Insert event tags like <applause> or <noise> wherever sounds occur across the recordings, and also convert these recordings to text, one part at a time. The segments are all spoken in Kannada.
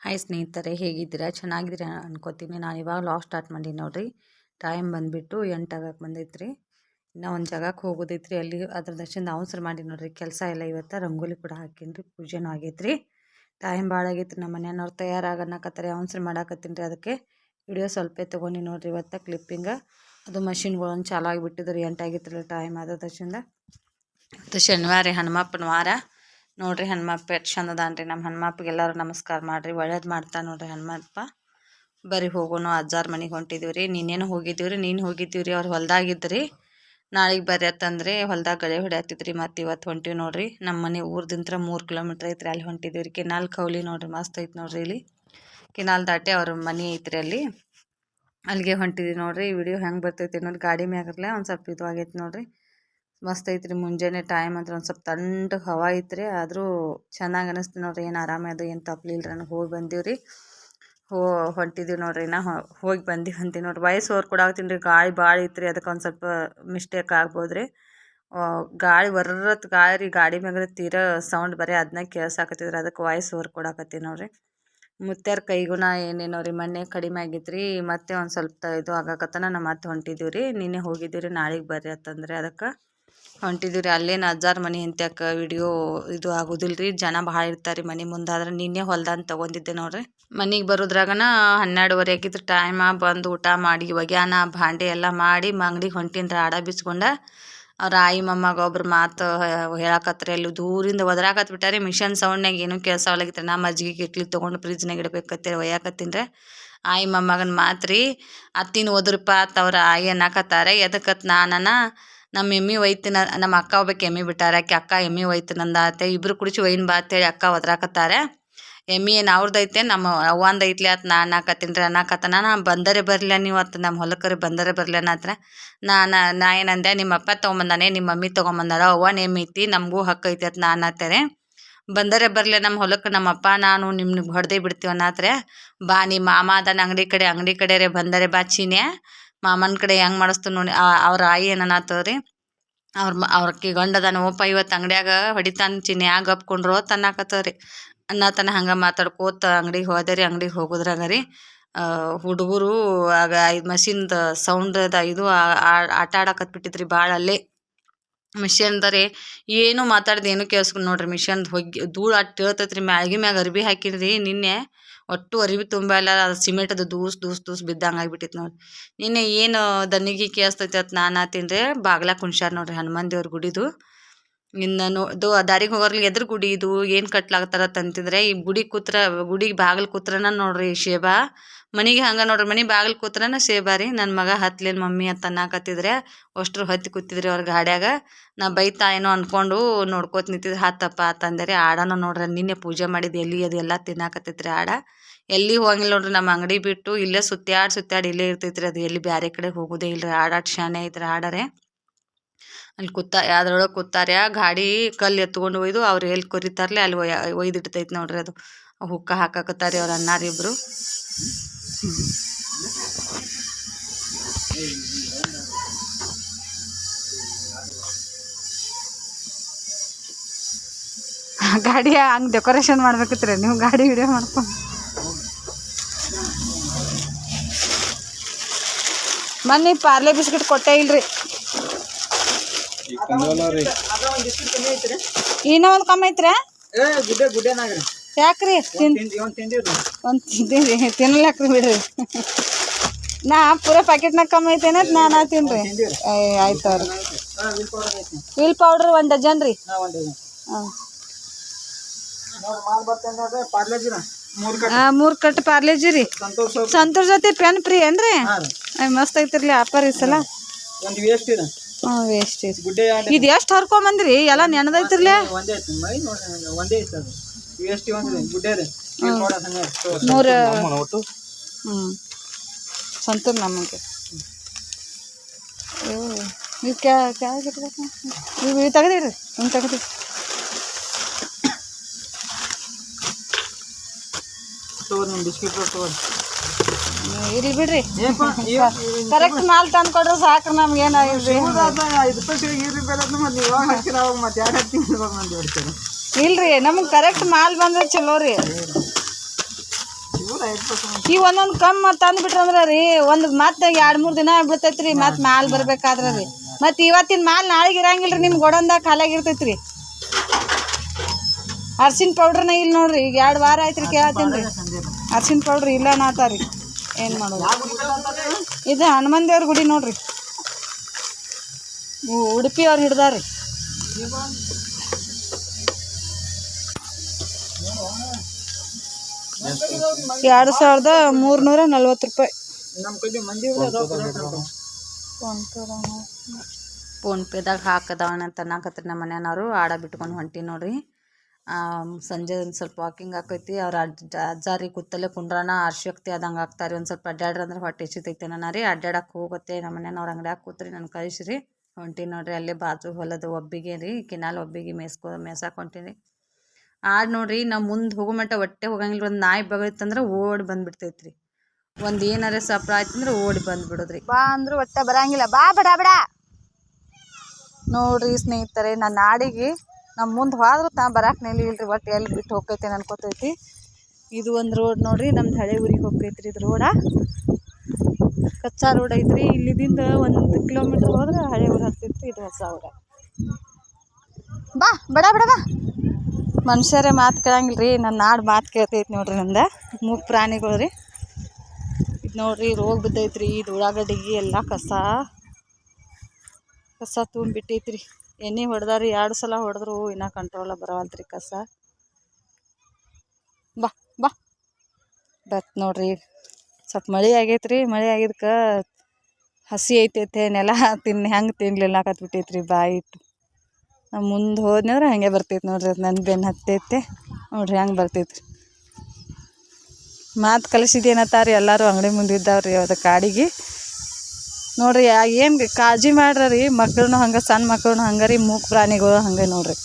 ಹಾಯ್ ಸ್ನೇಹಿತರೆ, ಹೇಗಿದ್ದೀರಾ? ಚೆನ್ನಾಗಿದ್ದೀರಾ ಅನ್ಕೋತೀನಿ. ನಾನು ಇವಾಗ ಲಾಗ್ ಸ್ಟಾರ್ಟ್ ಮಾಡೀನಿ ನೋಡಿರಿ. ಟೈಮ್ ಬಂದುಬಿಟ್ಟು ಎಂಟಾಗಕ್ಕೆ ಬಂದೈತ್ರಿ. ಇನ್ನೂ ಒಂದು ಜಾಗಕ್ಕೆ ಹೋಗೋದೈತ್ರಿ. ಅಲ್ಲಿ ಅದ್ರ ದರ್ಶನ ಅವಸರ ಮಾಡಿ ನೋಡಿರಿ. ಕೆಲಸ ಎಲ್ಲ ಇವತ್ತು ರಂಗೋಲಿ ಕೂಡ ಹಾಕೀನಿ ರೀ ಪೂಜೆನೂ ಆಗೈತ್ರಿ. ಟೈಮ್ ಭಾಳ ಆಗೈತೆ ನಮ್ಮ ಮನೆಯವ್ರು ತಯಾರಾಗನ್ನಕತ್ತಾರೆ ಅವಸರ ಮಾಡಾಕತ್ತೀನಿ ರೀ ಅದಕ್ಕೆ. ವಿಡಿಯೋ ಸ್ವಲ್ಪ ತೊಗೊಂಡು ನೋಡಿರಿ ಇವತ್ತು ಕ್ಲಿಪ್ಪಿಂಗ ಅದು ಮಷಿನ್ಗಳನ್ನು ಚಾಲು ಆಗಿಬಿಟ್ಟಿದ್ರಿ. ಎಂಟಾಗಿತ್ತು ಟೈಮ್ ಆದ ದರ್ಶನ ಇವತ್ತು ಶನಿವಾರ ರೀ ಹನುಮಪ್ಪನ ವಾರ. ನೋಡ್ರಿ ಹನುಮಪ್ಪ ಎಷ್ಟು ಚಂದ ರೀ ನಮ್ಮ ಹನುಮಪ್ಪಗೆ ಎಲ್ಲರೂ ನಮಸ್ಕಾರ ಮಾಡಿರಿ. ಒಳ್ಳೇದು ಮಾಡ್ತಾ ನೋಡ್ರಿ ಹನುಮಪ್ಪ. ಬರೀ ಹೋಗೋಣ, ಅಜ್ಜಾರ ಮನೆಗೆ ಹೊಂಟಿದ್ದೀವಿ ರೀ ನೀನೇನು ಹೋಗಿದ್ದೀವಿ ರೀ ನೀನು ಹೋಗಿದ್ದೀವಿ ರೀ ಅವ್ರು ಹೊಲ್ದಾಗಿದ್ರಿ. ನಾಳೆಗೆ ಬರ್ಯತ್ತಂದ್ರೆ ಹೊಲ್ದಾಗ ಗಳೆ ಹೊಡ್ಯಾತಿದ್ರಿ ಮತ್ತು ಇವತ್ತು ಹೊಂಟಿವಿ ನೋಡ್ರಿ. ನಮ್ಮ ಮನೆ ಊರ್ದಿಂತ್ರ ಮೂರು ಕಿಲೋಮೀಟ್ರ್ ಐತ್ರಿ ಅಲ್ಲಿ ಹೊಂಟಿದ್ದೀವಿ ರೀ ಕೆನಾಲ್ ಕೌಲಿ ನೋಡ್ರಿ, ಮಸ್ತ್ ಐತೆ ನೋಡ್ರಿ ಇಲ್ಲಿ. ಕೆನಾಲ್ ದಾಟಿ ಅವ್ರ ಮನೆ ಐತ್ರಿ ಅಲ್ಲಿ. ಅಲ್ಲಿಗೆ ಹೊಂಟಿದ್ದೀವಿ ನೋಡ್ರಿ. ವಿಡಿಯೋ ಹೆಂಗೆ ಬರ್ತೈತಿ ನೋಡಿ ಗಾಡಿ ಮ್ಯಾಗರ್ಲೆ ಒಂದು ಸ್ವಲ್ಪ ಇದು ಆಗೈತೆ ನೋಡ್ರಿ. ಮಸ್ತ್ ಐತ್ರಿ. ಮುಂಜಾನೆ ಟೈಮ್ ಅಂದ್ರೆ ಒಂದು ಸ್ವಲ್ಪ ತಂಡ ಹವಾ ಐತ್ರಿ. ಆದರೂ ಚೆನ್ನಾಗಿ ಅನಿಸ್ತು ನೋಡ್ರಿ. ಏನು ಆರಾಮ ಅದು, ಏನು ತಪ್ಪಲಿಲ್ಲ ನನಗೆ ಹೋಗಿ ಬಂದೀವಿ ರೀ ಹೋ ಹೊಂಟಿದ್ದೀವಿ ನೋಡ್ರಿ. ನಾ ಹೋಗಿ ಬಂದಿ ಅಂತೀವಿ ನೋಡ್ರಿ. ವಯಸ್ಸು ಅವ್ರು ಕೂಡ ಆಗ್ತೀನಿ ರೀ ಗಾಳಿ ಭಾಳ ಐತ್ರಿ. ಅದಕ್ಕೆ ಒಂದು ಸ್ವಲ್ಪ ಮಿಸ್ಟೇಕ್ ಆಗ್ಬೋದು ರೀ ಗಾಳಿ ಬರ್ರತ್ ಗಾಳಿ ರೀ. ಗಾಡಿ ಮ್ಯಾಗ ತೀರಾ ಸೌಂಡ್ ಬರೀ ಅದನ್ನ ಕೇಳ್ಸಾಕತ್ತಿದ್ರಿ. ಅದಕ್ಕೆ ವಾಯ್ಸ್ ಓವರ್ ಕೊಡಾಕತ್ತಿ ನೋಡ್ರಿ. ಮುತ್ಯಾರ ಕೈಗುಣ ಏನೇನೋ ರೀ. ಮೊನ್ನೆ ಕಡಿಮೆ ಆಗಿತ್ತು ರೀ ಮತ್ತೆ ಒಂದು ಸ್ವಲ್ಪ ಇದು ಆಗಾಕತ್ತನ. ನಮ್ಮ ಮತ್ತೆ ಹೊಂಟಿದ್ದೀವಿ ರೀ ನಿನ್ನೆ ಹೋಗಿದ್ದೀವಿ ರೀ ನಾಳೆಗೆ ಬರ್ರಿ ಅಂತಂದ್ರೆ ಅದಕ್ಕೆ. ಹೊಂಟಿದ್ದೀವಿ ರೀ ಅಲ್ಲೇನು ಅಜ್ಜಾರ ಮನೆ ಹಿಂತ್ಯಾಕ ವಿಡಿಯೋ ಇದು ಆಗೋದಿಲ್ಲ ರೀ ಜನ ಭಾಳ ಇರ್ತಾರೆ ಮನೆ ಮುಂದಾದ್ರೆ ನಿನ್ನೆ ಹೊಲ್ದಾನ್ ತಗೊಂಡಿದ್ದೆ ನೋಡ್ರಿ. ಮನೆಗೆ ಬರೋದ್ರಾಗನ ಹನ್ನೆರಡುವರೆ ಆಗಿತ್ತು. ಟೈಮ ಬಂದು ಊಟ ಮಾಡಿ, ಒಗ್ಯಾನ, ಭಾಂಡೆ ಎಲ್ಲ ಮಾಡಿ ಅಂಗ್ಡಿಗೆ ಹೊಂಟೀನಿ ಆಡ ಬಿಸ್ಕೊಂಡ ಅವ್ರ ಆಯಿ ಮೊಮ್ಮಗ ಒಬ್ರು ಮಾತು ಹೇಳಕತ್ರಿ. ಅಲ್ಲಿ ದೂರಿಂದ ಒದರಾಕತ್ ಬಿಟ್ಟಾರಿ. ಮಿಷನ್ ಸೌಂಡ್ನಾಗ ಏನೂ ಕೇಳ್ಸಾವಲಾಗಿತ್ತು ನಾ ಅಜ್ಜಿಗೆ ಇಟ್ಲಿ ತೊಗೊಂಡು ಫ್ರಿಜ್ನಾಗ ಇಡಬೇಕತ್ತೀರಿ ಒಯ್ಯಾಕತ್ತೀನಿ ಆಯಿ ಮೊಮ್ಮಗನ ಮಾತ್ರಿ, ಅತ್ತಿನ ಹೋದ್ರಪ್ಪ ಅತ್ತ ಅವ್ರ ಆಯಿ ಅನ್ನಕತ್ತಾರೆ. ಎದಕ್ಕತ್ ನಾನನ ನಮ್ಮ ಎಮ್ಮಿ ಒಯ್ತಿನ ನಮ್ಮ ಅಕ್ಕ ಒಬ್ಬಕ್ಕೆ ಎಮ್ಮೆ ಬಿಟ್ಟಾರ, ಆಕೆ ಅಕ್ಕ ಎಮ್ಮೆ ಒಯ್ತಿನಂದ ಆತೆ, ಇಬ್ರು ಕುಡಿಸಿ ಒಯ್ನ್ ಬಾ ಅಂತೇಳಿ ಅಕ್ಕ ಒದ್ರಾಕತ್ತಾರೆ. ಎಮ್ಮಿ ಏನು ಅವ್ರದೈತೆ ನಮ್ಮ ಅವ್ವಂದು ಐತ್ಲಿ ಆತ, ನಾ ಅನ್ನಕತ್ತೀನಿ ರೀ, ಅನ್ನಾಕತ್ತ, ನಾ ಬಂದರೆ ಬರಲಿಲ್ಲ ನೀವು ಅತ್ತ ನಮ್ಮ ಹೊಲಕ್ಕೆ ಬಂದರೆ ಬರಲಿ ಅನ್ನತ್ರ ನಾ ನಾ ಏನಂದೆ, ನಿಮ್ಮ ಅಪ್ಪ ತೊಗೊಂಬಂದಾನೆ, ನಿಮ್ಮ ಮಮ್ಮಿ ತೊಗೊಂಬಂದಾರ ಅವ್ವನ ಎಮ್ಮೆ ಐತಿ, ನಮಗೂ ಹಕ್ಕು ಐತಿ ಅಂತ ನಾ ಅನ್ನತ್ತೇನೆ ಬಂದರೆ ಬರಲಿ ನಮ್ಮ ಹೊಲಕ್ಕೆ ನಮ್ಮಪ್ಪ ನಾನು ನಿಮ್ಗೆ ಹೊಡೆದೇ ಬಿಡ್ತೀವಿ ಅನ್ನತ್ರೆ. ಬಾ ನಿಮ್ಮ ಮಾಮ ಅದಾನ ಅಂಗಡಿ ಕಡೆ ಅಂಗಡಿ ಕಡೆ ರೇ, ಬಂದರೆ ಬಾ ಚೀನ್ಯ. ಮಾಮನ ಕಡೆ ಹೆಂಗೆ ಮಾಡಿಸ್ತು ನೋಡಿ ಅವ್ರ ಆಯಿ ಏನನ್ನತ್ತವ ರೀ ಅವ್ರ ಮ ಅವ್ರ ಅಕ್ಕಿ ಗಂಡ ಅದಾನ ಓಪ ಇವತ್ತು ಅಂಗಡಿಯಾಗ ಹೊಡಿತಾನ ಚಿನ್ಯಾಗ ಅಂತ ಅನ್ನಕತ್ತವ ರೀ ಅನ್ನತನ ಹಂಗೆ ಮಾತಾಡ್ಕೋತ ಅಂಗಡಿಗೆ ಹೋದೆ ರೀ ಅಂಗ್ಡಿಗೆ ಹೋಗೋದ್ರಾಗ ರೀ ಹುಡುಗರು ಆಗ ಇದು ಸೌಂಡ್ ಸೌಂಡದ ಇದು ಆಟ ಆಡಕತ್ ಬಿಟ್ಟಿದ್ರಿ ಭಾಳ ಅಲ್ಲೇ ಮಿಷನ್ದರೆ ಏನು ಮಾತಾಡ್ದು, ಏನು ಕೇಳಿಸ್ಕೊಂಡು ನೋಡ್ರಿ ಮಿಷನ್ದು ಹೊಗೆ ಧೂಳು ಅಟ್ಟು ಹೇಳ್ತೈತೆ ರೀ ಮ್ಯಾಳ್ಗಿ ಮ್ಯಾಗ ಅರ್ಬಿ ಹಾಕಿದ್ರಿ ನಿನ್ನೆ, ಒಟ್ಟು ಅರಿವಿ ತುಂಬ ಸಿಮೆಂಟ್ ಅದು ಸಿಮೆಂಟದು ದೂಸ್ ದೂಸ್ ದೂಸ್ ಬಿದ್ದಂಗೆ ಆಗ್ಬಿಟ್ಟಿತ್ತು ನೋಡ್ರಿ. ನಿನ್ನೆ ಏನು ದನಿಗೆ ಕೇಳಿಸ್ತೈತೆ ಅಂತ ನಾನು ಆತೀನಿ ರೀ ಬಾಗ್ಲ ಕುಣ್ಸ್ಯಾರ ನೋಡ್ರಿ ಹನುಮಾನ್ ದೇವ್ರ ಗುಡಿದು. ಇನ್ನು ನೋ ಇದು ದಾರಿಗೆ ಹೋಗೋರ್ಲಿ ಎದ್ರ ಗುಡಿ ಇದು, ಏನು ಕಟ್ಲಾಗ್ತಾರ ಅಂತಂತಿದ್ರೆ ಈ ಗುಡಿ ಕೂತ್ರ, ಗುಡಿ ಬಾಗಿಲು ಕೂತ್ರನ ನೋಡ್ರಿ ಶೇಬಾ ಮನೆಗೆ ಹಂಗೆ ನೋಡ್ರಿ, ಮನೆ ಬಾಗಿಲು ಕೂತ್ರನ ಸೇಬಾರಿ ನನ್ನ ಮಗ ಹತ್ಲೇನು ಮಮ್ಮಿ ಅಂತ ಅನ್ನಕತ್ತಿದ್ರೆ, ಅಷ್ಟ್ರು ಹತ್ತಿ ಕೂತಿದ್ರಿ ಅವ್ರ ಗಾಡ್ಯಾಗ. ನಾ ಬೈತಾ ಏನೋ ಅನ್ಕೊಂಡು ನೋಡ್ಕೋತ ನಿಂತಿದ್ರೆ ಹತ್ತಪ್ಪ ಅಂತಂದರೆ ಆಡನ ನೋಡ್ರಿ, ನಿನ್ನೆ ಪೂಜೆ ಮಾಡಿದ ಎಲ್ಲಿ ಅದೆಲ್ಲ ತಿನ್ನಾಕತ್ತೈತ್ರಿ ಆಡ. ಎಲ್ಲಿ ಹೋಗಿಲ್ಲ ನೋಡ್ರಿ ನಮ್ಮ ಅಂಗಡಿ ಬಿಟ್ಟು ಇಲ್ಲೇ ಸುತ್ತಾಡಿ ಸುತ್ತಾಡಿ ಇಲ್ಲೇ ಇರ್ತೈತ್ರಿ ಅದು. ಎಲ್ಲಿ ಬೇರೆ ಕಡೆ ಹೋಗೋದೇ ಇಲ್ಲ ರೀ ಆಡಾಟ ಶಾನೆ ಐತ್ರಿ ಆಡರೆ. ಅಲ್ಲಿ ಕೂತ ಅದ್ರೊಳಗೆ ಕೂತಾರೆ ಗಾಡಿ ಕಲ್ಲು ಎತ್ಕೊಂಡು ಒಯ್ದು ಅವ್ರು ಎಲ್ಲಿ ಕೊರಿತಾರಲೆ ಅಲ್ಲಿ ಒಯ್, ಒಯ್ದಿಡ್ತೈತೆ ನೋಡ್ರಿ ಅದು. ಹುಕ್ಕ ಹಾಕಾಕತ್ತಾರೆ ಅವ್ರು ಅನ್ನಾರಿ ಇಬ್ಬರು <laughs> ಗಾಡಿ ಹಂಗೆ ಡೆಕೋರೇಷನ್ ಮಾಡ್ಬೇಕಿತ್ರಿ ನೀವು ಗಾಡಿ ವಿಡಿಯೋ ಮಾಡ್ಕೊಂಡು ಮೊನ್ನೆ ಪಾರ್ಲೆ ಬಿಸ್ಕಿಟ್ ಕೊಟ್ಟೆ ಇಲ್ರಿ. ಇನ್ನೂ ಒಂದು ಕಮ್ಮಿ ಐತ್ರಿ? ಯಾಕ್ರಿ? ಒಂದು ತಿಂತೀರಿ ತಿನ್ಲಾಕ್ರಿ ಬಿಡ್ರಿ. ನಾ ಪೂರ ಪ್ಯಾಕೆಟ್ನಾಗ ಕಮ್ಮಿ ಐತೇನ ನಾನು ತಿನ್ರಿ ಆಯ್ತವ್ರಿ ಆಯ್ತು ಅವ್ರಿ ವಿಲ್ ಪೌಡ್ರ್ ಒಂದು ಡಜನ್ ರೀ. ಹಾಂ ಮೂರು ಕಟ್. ಪಾರ್ಲೇಜಿ ರೀ. ಸಂತೋಷ್ ಜೊತೆ ಪೆನ್ ಫ್ರೀ ಏನ್ರಿ? ಮಸ್ತ್ ಐತಿರ್ಲಿ ಆಫರ್ ಈ ಸಲ. ವೇಸ್ಟ್ ಹ್ಞೂ ಇದು ಎಷ್ಟು ಹರ್ಕೊಂಬಂದ್ರಿ ಎಲ್ಲ ನೆನದೈತಿರ್ಲಿ ಒಂದಿದೆ ಮೂರು ಹ್ಞೂ ಸಂತೂರ್ ನಮಗೆ ನೀವು ಕ್ಯಾ ಕ್ಯಾ ಇಟ್ಬೇಕು ನೀವು ಇವು ತೆಗೆದಿರಿ ಹಿಂಗೆ ತೆಗೆದಿರಿ ಇಲ್ಲಿ ಬಿಡ್ರಿ ಕರೆಕ್ಟ್ ಮಾಲ್ ತಂದು ಕೊಡ್ರಿ ಸಾಕು ನಮ್ಗೆ ಐದು ರೂಪಾಯಿ ಈರುಳ್ಳಿ ಬೆಲೆ ಮತ್ತೆ ಇವಾಗ ಹಾಕಿರ ಅವಾಗ ಮತ್ತೆ ಎರಡು ಹತ್ತಿ ಮಂದಿ ಹೊಡಿತಾರೆ ಇಲ್ರಿ, ನಮ್ಗೆ ಕರೆಕ್ಟ್ ಮಾಲ್ ಬಂದ್ರೆ ಚಲೋ ರೀ. ಈ ಒಂದೊಂದು ಕಮ್ಮಿ ತಂದು ಬಿಟ್ರಂದ್ರ ರೀ, ಒಂದು ಮತ್ತೆ ಎರಡು ಮೂರು ದಿನ ಬಿಡ್ತೈತ್ರಿ, ಮತ್ತೆ ಮಾಲ್ ಬರ್ಬೇಕಾದ್ರ ರೀ. ಮತ್ತೆ ಇವತ್ತಿನ ಮಾಲ್ ನಾಳೆಗೆ ಇರಂಗಿಲ್ರಿ ನಿಮ್ಮ ಗೋಡನ್ದಾಗ ರೀ ಅರ್ಶಿನ ಪೌಡ್ರನ ಇಲ್ಲ ನೋಡ್ರಿ, ಈಗ ಎರಡು ವಾರ ಆಯ್ತು ರೀ ಕೇಳತ್ತೀನಿ ರೀ. ಅರ್ಶಿನ ಪೌಡ್ರ್ ಇಲ್ಲ ನಾತಾರಿ ಏನು ಮಾಡೋದು? ಇದು ಹನುಮಾನ್ ದೇವ್ರ ಗುಡಿ ನೋಡ್ರಿ. ಉಡುಪಿ ಅವ್ರು ಹಿಡ್ದಾರಿ ಎರಡು ಸಾವಿರದ ಮೂರ್ನೂರ ನಲ್ವತ್ತು ರೂಪಾಯಿ. ನಮ್ಮ ಕಡೆ ಮಂದಿ ಫೋನ್ ಪೇದಾಗ ಹಾಕದವನ ಅಂತ ಅನ್ನಕತ್ರಿ ನಮ್ಮ ಮನೆಯವರು. ಆಡ ಬಿಟ್ಕೊಂಡು ಹೊಂಟಿ ನೋಡ್ರಿ. ಸಂಜೆ ಒಂದು ಸ್ವಲ್ಪ ವಾಕಿಂಗ್ ಆಕೈತಿ. ಅವ್ರ ಅಜ್ಜ ಅಜ್ಜಾರಿ ಕೂತಲ್ಲೇ ಕುಂಡ್ರಾನ ಶಕ್ತಿ ಆದಂಗೆ ಆಗ್ತಾರೆ. ಒಂದು ಸ್ವಲ್ಪ ಅಡ್ಡಾಡ್ರಿ ಅಂದ್ರೆ ಹೊಟ್ಟೆ ಸಿತೈತೆ ನಾನು ರೀ ಅಡ್ಡಾಡಕ್ಕೆ ಹೋಗುತ್ತೆ ನಮ್ಮ ಮನೆಯವ್ರ ಅಂಗಡ್ಯಾಗ ಕೂತ್ರಿ ನಾನು ಕಳಿಸ್ರಿ. ಹೊಂಟಿ ನೋಡ್ರಿ. ಅಲ್ಲೇ ಬಾಜು ಹೊಲದ ಒಬ್ಬಿಗೆ ರೀ ಕಿನಾಲ್ ಒಬ್ಬಿಗೆ ಮೇಯ್ಸ್ಕೊ ಹೊಂಟೀನಿ. ಆಡ್ ನೋಡ್ರಿ ನಾವು ಮುಂದೆ ಹೋಗೋ ಮಟ್ಟ ಒಟ್ಟೆ ಹೋಗಂಗಿಲ್ಲ ಒಂದು ನಾಯಿ ಬಗಳಿತ್ತಂದ್ರೆ ಓಡಿ ಬಂದ್ಬಿಡ್ತೈತ್ರಿ. ಒಂದು ಏನಾರ ಸಪ್ರ ಆಯ್ತಂದ್ರೆ ಓಡಿ ಬಂದ್ಬಿಡೋದ್ರಿ. ಬಾ ಅಂದ್ರೆ ಒಟ್ಟೆ ಬರಂಗಿಲ್ಲ. ಬಾ ಬಡ ಬಿಡ. ನೋಡ್ರಿ ಸ್ನೇಹಿತರೆ ನನ್ನ ನಾಡಿಗೆ ನಮ್ಮ ಮುಂದೆ ಹೋದ್ರೂ ತಾ ಬರಾಕ್ ನಿಲ್ಲಿಲ್ರಿ ಒಟ್ಟು ಎಲ್ಲಿ ಬಿಟ್ಟು ಹೋಗ್ತೈತೆ ಅನ್ಕೋತೈತಿ. ಇದು ಒಂದು ರೋಡ್ ನೋಡ್ರಿ, ನಮ್ದು ಹಳೆ ಊರಿಗೆ ಹೋಗ್ತೈತ್ರಿ ಇದು ರೋಡ. ಕಚ್ಚಾ ರೋಡ್ ಐತ್ರಿ. ಇಲ್ಲಿದಿಂದ ಒಂದು ಕಿಲೋಮೀಟ್ರ್ ಹೋದ್ರೆ ಹಳೆ ಊರು ಹತ್ತೈತ್ರಿ ಇದು ಹೊಸ ಊರ. ಬಾ, ಬಡ ಬಡ ಬಾ. ಮನುಷ್ಯರೇ ಮಾತು ಕೇಳಂಗಿಲ್ಲ ರೀ ನನ್ನ ನಾಡು ಮಾತು ಕೇಳ್ತೈತಿ ನೋಡ್ರಿ ನಂದು. ಮೂರು ಪ್ರಾಣಿಗಳು ರೀ. ಇದು ನೋಡ್ರಿ ರೋಗ ಬಿದ್ದೈತ್ರಿ, ಇದು ಉಳ್ಳಾಗಡ್ಡಿಗೆ ಎಲ್ಲ ಕಸ. ಕಸ ತುಂಬಿಟ್ಟೈತ್ರಿ. ಎಣ್ಣೆ ಹೊಡೆದಾರಿ, ಎರಡು ಸಲ ಹೊಡೆದ್ರು ಇನ್ನೂ ಕಂಟ್ರೋಲ ಬರವಲ್ತ್ರಿ ಕಸ. ಬಾ ಬಾ. ಬತ್ ನೋಡ್ರಿ. ಸ್ವಲ್ಪ ಮಳೆ ಆಗೈತ್ರಿ, ಮಳೆ ಆಗಿದ್ಕೆ ಹಸಿ ಐತೈತೆ, ನೆಲ ತಿನ್ನು ಹೆಂಗೆ ತಿನ್ಲಿಲ್ಲ ಬಿಟ್ಟೈತ್ರಿ ಬಾಯಿ ಇಟ್ಟು. ನಾ ಮುಂದೆ ಹೋದ್ನಂದ್ರೆ ಹಾಗೆ ಬರ್ತೈತೆ ನೋಡ್ರಿ ಅದು ನನ್ನ ಬೆನ್ನು ಹತ್ತೈತೆ. ನೋಡ್ರಿ ಹೆಂಗೆ ರೀ ಮಾತು ಕಲಿಸಿದೇನತ್ತಾರಿ ಎಲ್ಲರೂ ಅಂಗಡಿ ಮುಂದೆ ಇದ್ದಾವ್ರಿ ಅದು ಕಾಡಿಗೆ. ನೋಡ್ರಿ ಏನು ಕಾಳಜಿ ಮಾಡ್ರಿ ಮಕ್ಳನ್ನು ಹಂಗೆ ಸಣ್ಣ ಮಕ್ಳನ್ನೂ ಹಂಗೆ ರೀ, ಮೂಕ್ ಪ್ರಾಣಿಗಳು ಹಂಗೆ ನೋಡ್ರಿ.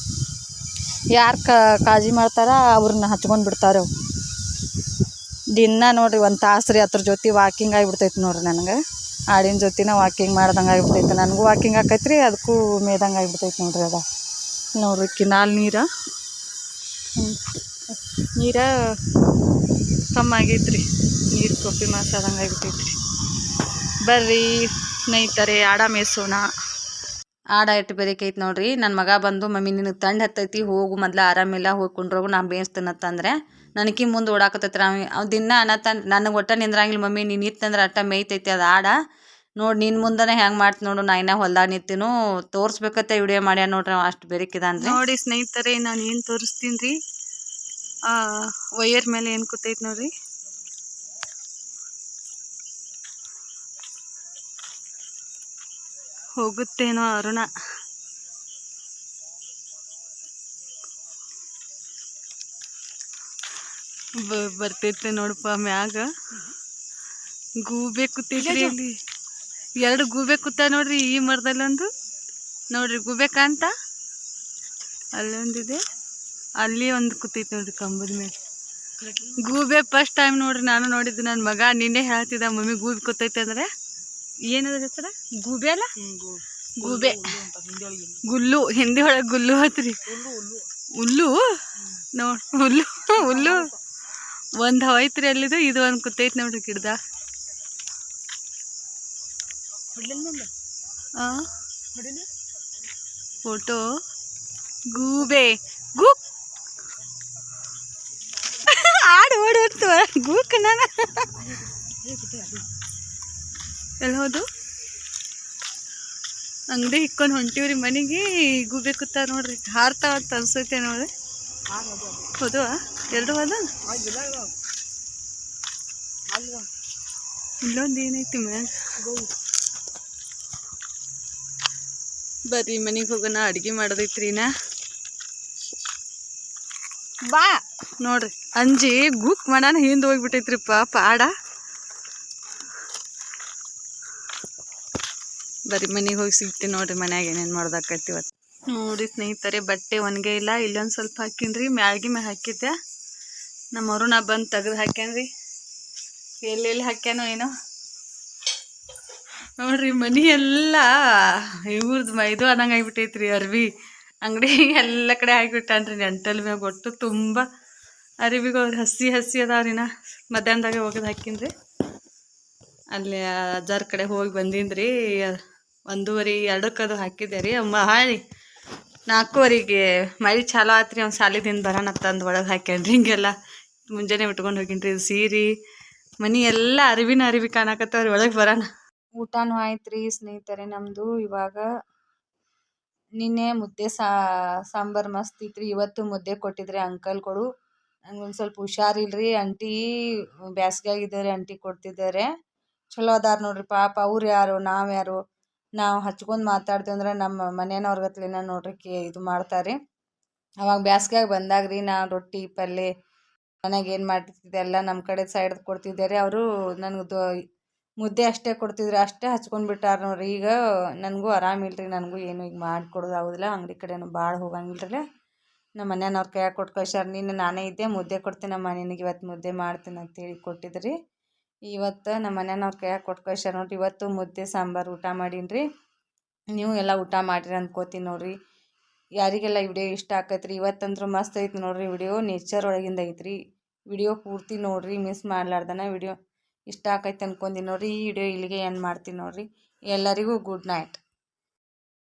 ಯಾರು ಕಾಳಜಿ ಮಾಡ್ತಾರ ಅವ್ರನ್ನ ಹಚ್ಕೊಂಡು ಬಿಡ್ತಾರೆ ಅವು. ದಿನ ನೋಡ್ರಿ ಒಂದು ತಾಸು ರೀ ಅದ್ರ ಜೊತೆ ವಾಕಿಂಗ್ ಆಗಿಬಿಡ್ತೈತೆ ನೋಡ್ರಿ ನನಗೆ. ಆಡಿನ ಜೊತೆನ ವಾಕಿಂಗ್ ಮಾಡ್ದಂಗೆ ಆಗಿಬಿಡ್ತೈತೆ. ನನಗೂ ವಾಕಿಂಗ್ ಆಕೈತೆ ರೀ ಅದಕ್ಕೂ ಮೇದಂಗೆ ಆಗಿಬಿಡ್ತೈತೆ ನೋಡ್ರಿ ಅದು. ನೋಡ್ರಿ ಕಿನಾಲ್ ನೀರು. ನೀರ ಕಮ್ಮಿ ಆಗೈತ್ರಿ. ನೀರು ಕಾಫಿ ಮಾಸಾದಂಗೆ ಆಗಿಬಿಟ್ಟೈತ್ರಿ. ಬರ್ರಿ ನೈತಾರೆ ಆಡ ಮೇಯ್ಸೋಣ. ಆಡ ಇಟ್ಟು ಬರೀಕೈತೆ ನೋಡ್ರಿ. ನನ್ನ ಮಗ ಬಂದು ಮಮ್ಮಿ ನಿನಗೆ ತಂಡ ಹತ್ತೈತಿ, ಹೋಗು ಮೊದ್ಲು ಆರಾಮಿಲ್ಲ ಹೋಗಿ ಕುಂಡ್ರೋಗು ನಾನು ಬೇಯಿಸ್ತೀನತ್ತಂದ್ರೆ ನನಗೆ ಮುಂದೆ ಓಡಾಕತ್ತೈತಿ ಅವ. ಅವ್ ದಿನ ಅನ್ನತ್ತ ನನಗೆ ಒಟ್ಟ ನಿಂದ್ರಂಗಿಲ್ಲ ಮಮ್ಮಿ ನೀನು ಇತ್ತಂದ್ರೆ ಅಟ್ಟ ಮೇಯ್ತೈತಿ ಅದು ಆಡ. ನೋಡಿ ನಿನ್ನ ಮುಂದನೆ ಹೆಂಗೆ ಮಾಡ್ತಿ ನೋಡು, ನಾ ಇನ್ನ ಹೊಲ್ದಾಗ ನಿಂತೀನು ತೋರಿಸ್ಬೇಕತ್ತೆ ವಿಡಿಯೋ ಮಾಡ್ಯಾನ ನೋಡ್ರಿ ಅಷ್ಟು ಬೆರಿಕಿದಾನ್ರಿ ನೋಡಿ ಸ್ನೇಹಿತರೆ, ನಾನು ಏನು ತೋರಿಸ್ತೀನಿ ರೀ ವಯರ್ ಮೇಲೆ ಏನು ಕೂತೈತಿ ನೋಡ್ರಿ? ಹೋಗುತ್ತೇನೋ ಅರುಣ. ಬ- ಬರ್ತೈತೆ ನೋಡಪ್ಪ ಮ್ಯಾಗ. ಗೂಬೆ ಕೂತೈತ್ರಿ ಇಲ್ಲಿ ಎರಡು ಗೂಬೆ ಕೂತ ನೋಡ್ರಿ ಈ ಮರದಲ್ಲೊಂದು ನೋಡ್ರಿ ಗೂಬೆ ಕಾಂತ ಅಲ್ಲೊಂದಿದೆ. ಅಲ್ಲಿ ಒಂದು ಕೂತೈತಿ ನೋಡ್ರಿ ಕಂಬದ ಮೇಲೆ. ಗೂಬೆ ಫಸ್ಟ್ ಟೈಮ್ ನೋಡ್ರಿ ನಾನು ನೋಡಿದ್ದು. ನನ್ನ ಮಗ ನಿನ್ನೆ ಹೇಳ್ತಿದ್ದ ಮಮ್ಮಿ ಗೂಬೆ ಕೂತೈತೆ ಅಂದ್ರೆ? ಏನದ ಹೆಸರ? ಗೂಬೆ ಅಲ್ಲ? ಗೂಬೆ. ಗುಲ್ಲು ಹಿಂದಿ ಒಳಗೆ ಗುಲ್ಲು ಹತ್ರಿ ಹುಲ್ಲು. ನೋಡ್ ಹುಲ್ಲು ಹುಲ್ಲು. ಒಂದು ಹೋಯ್ತ್ರಿ ಅಲ್ಲಿದು, ಇದು ಒಂದು ಕುತ್ತೈತಿ ನೋಡ್ರಿ ಗಿಡದ. ಫೋಟೋ? ಗೂಬೆ. ಗೂ ಆಡು, ಓಡಿ ಓಡ್ತವ ಗೂಕ್ ನಾನು ಎಲ್ಲಿ ಹೋದು? ಅಂಗಡಿ ಇಕ್ಕೊಂಡು ಹೊಂಟಿವ್ರಿ ಮನೆಗೆ, ಗೂಬೆ ಕುತ್ತಾರ ನೋಡ್ರಿ. ಹಾರ್ತಾವ ಅಂತ ಅನ್ಸೈತೆ ನೋಡ್ರಿ. ಹೋದವ? ಎರಡು ಇಲ್ಲೊಂದು ಏನೈತಿ ಮ್ಯಾಗ? ಬರ್ರಿ ಮನೆಗೆ ಹೋಗೋಣ ಅಡ್ಗೆ ಮಾಡೋದೈತ್ರಿ ನಾ. ಬಾ. ನೋಡ್ರಿ ಅಂಜಿ ಗುಕ್ ಮಾಡಾನ ಹಿಂದೆ ಹೋಗ್ಬಿಟ್ಟೈತ್ರಿ ಪಾಪ ಆಡ ಬರ್ರಿ ಮನೆಗೆ ಹೋಗಿ ಸಿಗ್ತೀನಿ ನೋಡ್ರಿ ಮನ್ಯಾಗ ಏನೇನು ಮಾಡ್ದಾಕೈತಿ ಇವತ್ತು. ನೋಡಿ ಸ್ನೇಹಿತರೆ ಬಟ್ಟೆ ಒಣಗೆ ಇಲ್ಲ ಇಲ್ಲೊಂದು ಸ್ವಲ್ಪ ಹಾಕಿನ್ರಿ ಮ್ಯಾಳ್ಗಿ ಮ್ಯಾಗ ಹಾಕಿದ್ದೆ. ನಮ್ಮ ಅರುಣ ಬಂದು ತೆಗೆದು ಹಾಕ್ಯಾನ್ರಿ. ಎಲ್ಲೆಲ್ಲಿ ಹಾಕ್ಯಾನೋ ಏನೋ. ನೋಡ್ರಿ ಮನಿ ಎಲ್ಲ ಇವ್ರದ್ದು ಮೈದು ಆದಂಗೆ ಆಗ್ಬಿಟ್ಟೈತ್ರಿ ಅರ್ವಿ. ಅಂಗಡಿ ಎಲ್ಲ ಕಡೆ ಆಗಿಬಿಟ್ಟಾನ್ರಿ, ನೆಂಟಲ್ ಮ್ಯಾಗ ಒಟ್ಟು ತುಂಬ ಅರಿವಿಗಳು ಹಸಿ ಹಸಿ ಅದಾವ್ರಿ ನಾ ಮಧ್ಯಾಹ್ನದಾಗ ಹೋಗೋದು ಹಾಕಿನ್ರಿ. ಅಲ್ಲಿ ಅಜ್ಜಾರ ಕಡೆ ಹೋಗಿ ಬಂದಿನ್ರಿ. ಒಂದೂವರೆ ಎರಡಕ್ಕದು ಹಾಕಿದ್ದೆ ರೀ. ಅಮ್ಮ ಹಾಳಿ ನಾಲ್ಕೂವರೆಗೆ ಮಳೆ ಚಾಲೋ ಆತ್ರಿ, ಅವ್ನು ಶಾಲೆದಿಂದ ಬರೋಣ ತಂದು ಒಳಗೆ ಹಾಕ್ಯಾನ್ರಿ ಹಿಂಗೆಲ್ಲ. ಮುಂಜಾನೆ ಉಟ್ಕೊಂಡು ಹೋಗಿನ್ರಿ ಇದು ಸೀರೆ. ಮನಿ ಎಲ್ಲ ಅರಿವಿನ ಅರಿವಿ ಕಾಣಕತ್ತವ್ರಿ, ಒಳಗೆ ಬರೋಣ ಊಟನೂ ಆಯ್ತು ರೀ ಸ್ನೇಹಿತರೆ ನಮ್ಮದು ಇವಾಗ ನಿನ್ನೆ ಮುದ್ದೆ ಸಾ, ಸಾಂಬಾರು ಮಸ್ತ್ ಇತ್ತು ಇವತ್ತು ಮುದ್ದೆ ಕೊಟ್ಟಿದ್ರಿ ಅಂಕಲ್ಗಳು. ನಂಗೆ ಒಂದು ಸ್ವಲ್ಪ ಹುಷಾರಿಲ್ರಿ ಅಂಟಿ ಬ್ಯಾಸ್ಗೆ ಆಗಿದ್ದಾರೆ ಅಂಟಿ ಕೊಡ್ತಿದ್ದಾರೆ. ಚಲೋ ಅದಾರ ನೋಡ್ರಿ ಪಾಪ. ಅವ್ರು ಯಾರು, ನಾವು ಯಾರು? ನಾವು ಹಚ್ಕೊಂಡು ಮಾತಾಡ್ತೀವಿ ಅಂದ್ರೆ ನಮ್ಮ ಮನೆಯವ್ರ ಗತ್ಲೆನ ನೋಡ್ರಿ ಕೇ ಇದು ಮಾಡ್ತಾರೆ. ಅವಾಗ ಬ್ಯಾಸ್ಗ್ಯಾಗ ಬಂದಾಗ ರೀ ನಾ ರೊಟ್ಟಿ ಪಲ್ಯ ಮನೆಗೆ ಏನು ಮಾಡ್ತಿದ್ದೆ, ಎಲ್ಲ ನಮ್ಮ ಕಡೆ ಸೈಡ್ ಕೊಡ್ತಿದ್ದಾರೆ. ಅವರು ನನಗೆ ಮುದ್ದೆ ಅಷ್ಟೇ ಕೊಡ್ತಿದ್ರು, ಅಷ್ಟೇ ಹಚ್ಕೊಂಡು ಬಿಟ್ಟಾರ ನೋಡ್ರಿ. ಈಗ ನನಗೂ ಆರಾಮಿಲ್ರಿ ನನಗೂ ಏನು ಈಗ ಮಾಡ್ಕೊಡೋದು ಆಗೋದಿಲ್ಲ. ಅಂಗಡಿ ಕಡೆನೂ ಭಾಳ ಹೋಗಂಗಿಲ್ಲ ರೀ ನಮ್ಮ ಮನೆಯವ್ರ ಕೈಯಾಗ ಕೊಟ್ಟು ಕಳ್ಸ್ಯಾರ ನೀನು ನಾನೇ ಇದ್ದೆ, ಮುದ್ದೆ ಕೊಡ್ತೀನಿ ನಮ್ಮ ನಿನಗೆ ಇವತ್ತು ಮುದ್ದೆ ಮಾಡ್ತೀನಿ ಅಂತೇಳಿ ಕೊಟ್ಟಿದ್ರಿ. ಇವತ್ತು ನಮ್ಮ ಮನೆಯವ್ರ ಕೈಯಾಗ ಕೊಟ್ಟು ಕಳ್ಸ್ಯಾರ ನೋಡ್ರಿ, ಇವತ್ತು ಮುದ್ದೆ, ಸಾಂಬಾರು ಊಟ ಮಾಡೀನಿ ರೀ ನೀವು ಎಲ್ಲ ಊಟ ಮಾಡಿರಿ ಅಂದ್ಕೋತೀನಿ ನೋಡ್ರಿ. ಯಾರಿಗೆಲ್ಲ ವಿಡಿಯೋ ಇಷ್ಟ ಆಕೈತ್ರಿ? ಇವತ್ತಂದ್ರೂ ಮಸ್ತ್ ಐತಿ ನೋಡ್ರಿ ವಿಡಿಯೋ. ನೇಚರ್ ಒಳಗಿಂದ ಐತ್ರಿ. ವಿಡಿಯೋ ಪೂರ್ತಿ ನೋಡ್ರಿ ಮಿಸ್ ಮಾಡ್ಲಾರ್ದನ ವಿಡಿಯೋ. ಇಷ್ಟ ಆಕೈತೆ ಅನ್ಕೊಂಡಿ ನೋಡ್ರಿ. ಈ ವಿಡಿಯೋ ಇಲ್ಲಿಗೆ ಏನು ಮಾಡ್ತೀನಿ ನೋಡ್ರಿ. ಎಲ್ಲರಿಗೂ ಗುಡ್ ನೈಟ್